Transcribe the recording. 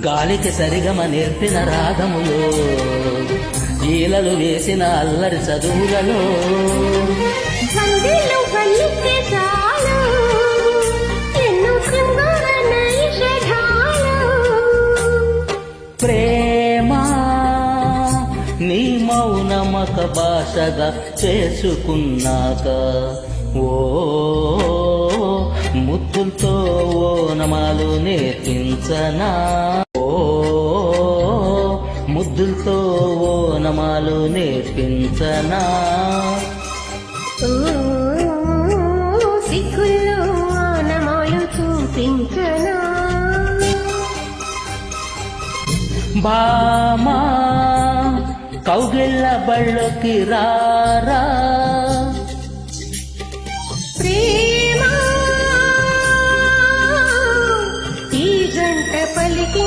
గాలికి సరిగమ నేర్పిన రాగములో ఈలలు వేసిన అల్లరి చదువులలో. ప్రేమ నీ మౌనమక భాషగా చేసుకున్నాక ఓ ముద్దులతో ఓ నమాలు నేర్పించనా? ఓ ముద్దులతో ఓ నమాలు నేర్పించనా? చూపించనా? బామా కౌగిళ్ళ బళ్ళకి రారా? పాట పలికి